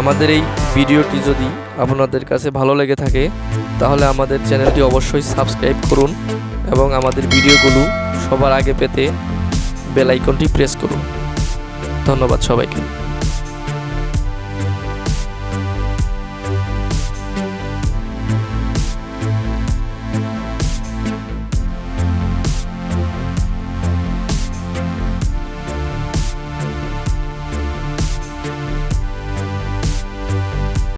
আমাদের এই ভিডিওটি যদি আপনাদের কাছে ভালো লেগে থাকে, তাহলে আমাদের চ্যানেলটি অবশ্যই সাবস্ক্রাইব করুন এবং আমাদের ভিডিওগুলো সবার আগে পেতে বেল আইকনটি প্রেস করুন। ধন্যবাদ সবাইকে।